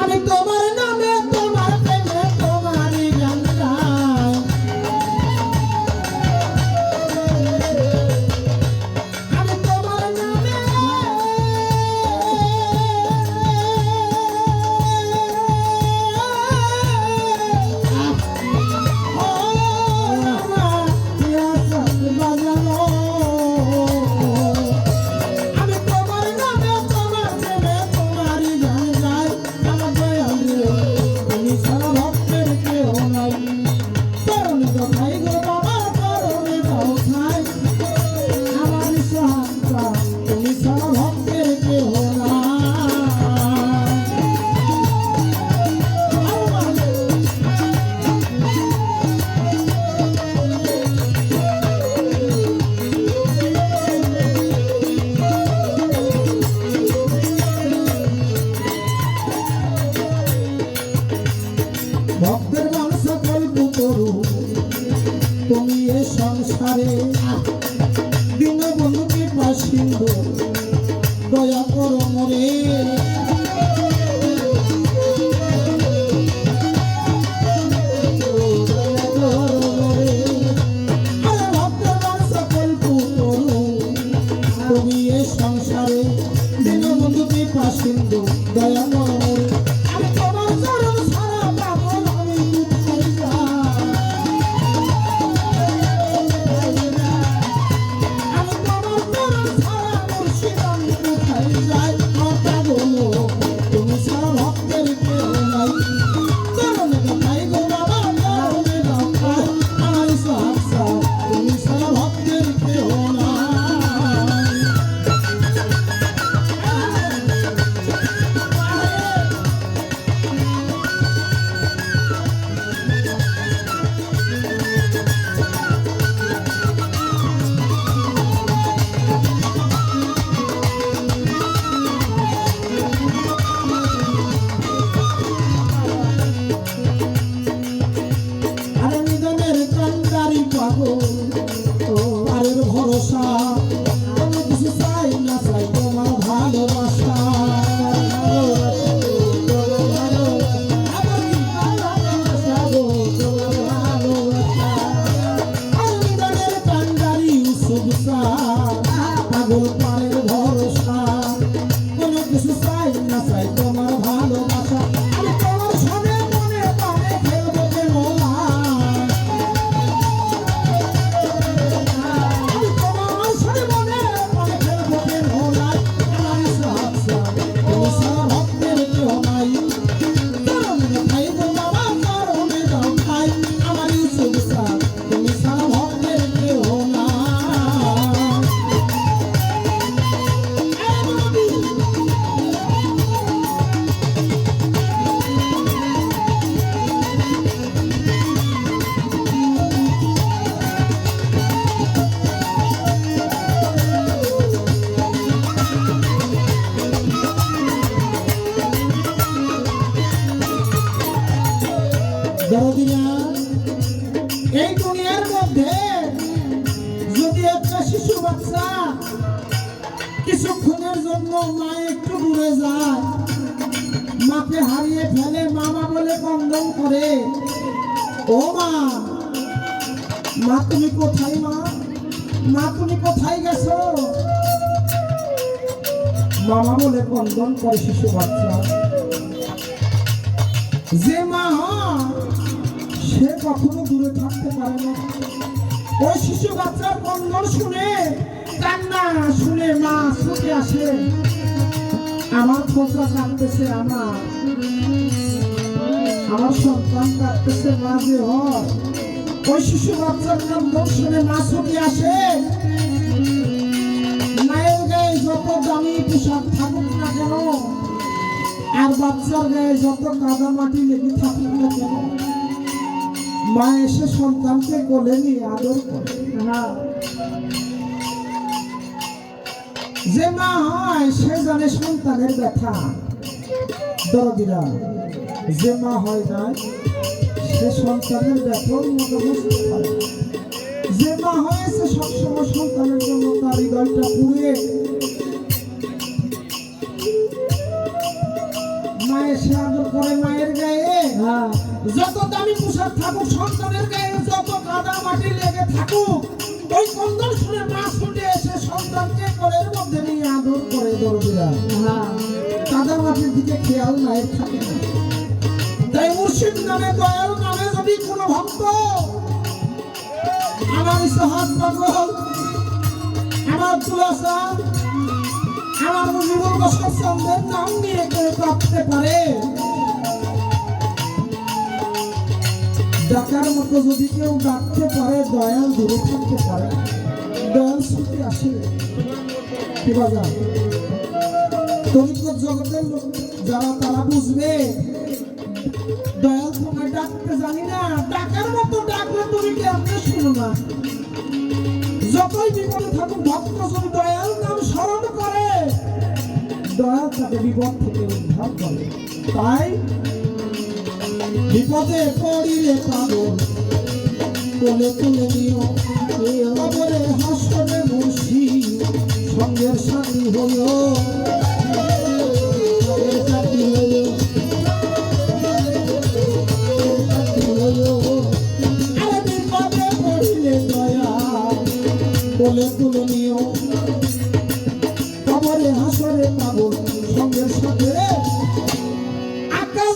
আমি তোমার দয়া করো মরে। সংসারে দীনবন্ধু বন্ধুকে পাশিন্দ দয়া ইউসুফ পাগল বাচ্চা কিছুক্ষণের জন্য মা একটু দূরে যায়। মাকে হারিয়ে ফেলে মামা বলে কন্দন করে। ও মা মা তুমি কোথায় মা? মা তুমি কোথায় গেছো? মামা বলে কন্দন করে শিশু বাচ্চা। যে মা সে কখনো দূরে থাকতে পারে না। ওই শিশু বাচ্চার কন্দন শুনে, কান্না শুনে মা ছুটে আসে। আমার খোঁজা কাঁদতেছে আমার। আমার সন্তান কাঁদতেছে মা যে ওই শিশু বাচ্চার কন্দন শুনে মা ছুটে আসে। মায়ের গায়ে যত দামি পোশাক থাকুক না কেন, আর বাচ্চার গায়ে যত কাদা মাটি লেগে থাকুক না কেন মা এসে সন্তানকে কোলে নিয়ে আদর করে। যে মা হয় সে জানে সন্তানের ব্যথা। দরদিরা যে মা হয় না সে সন্তানের ব্যথার মতো বুঝতে পারে যে মা হয়েছে সবসময় সন্তানের জন্য তার হৃদয়টা পুড়ে। মায়ের সে আদর করে মায়ের গায়ে। হ্যাঁ যত দামি পোশাক থাকুক, সন্তানের গায়ে যত কাদা মাটি লেগে থাকুক, ওই কন্দন শুনে মা ছুটে এসে সন্তানকে কোলের মধ্যে নিয়ে আদর করে দৌড়িরা কাদা মাটির দিকে খেয়াল মায়ের থাকে না। তাই মুর্শিদ নামে, দয়াল নামে যদি কোনো ভক্ত আমার ইসাহাত পাগল, আমার তুলাসা আমার মুজিবুল বসর চন্দ্রের নাম নিয়ে কেউ পারে ডাকার মতো যদি কেউ ডাকতে পারে, দয়াল দূরে থাকতে পারে। দয়াল ছুটে আসে। কি বাজার তরিকত জগতের লোক যারা তারা বুঝবে। দয়াল তোমায় ডাকতে জানি না। ডাকার মতো ডাকলে তুমি কেমনে শুনো না? যতই বিপদে থাকুক, ভক্ত যদি দয়াল নাম স্মরণ করে, দয়াল তাকে বিপদ থেকে উদ্ধার করে। তাই বিপদে পড়িলে পাগল। কোলে তুলে নিও কবরে হাসরে মুর্শি সঙ্গের সাথী হলো কোলে তুলে নিও, কবরে হাসরে পাগল আকাশ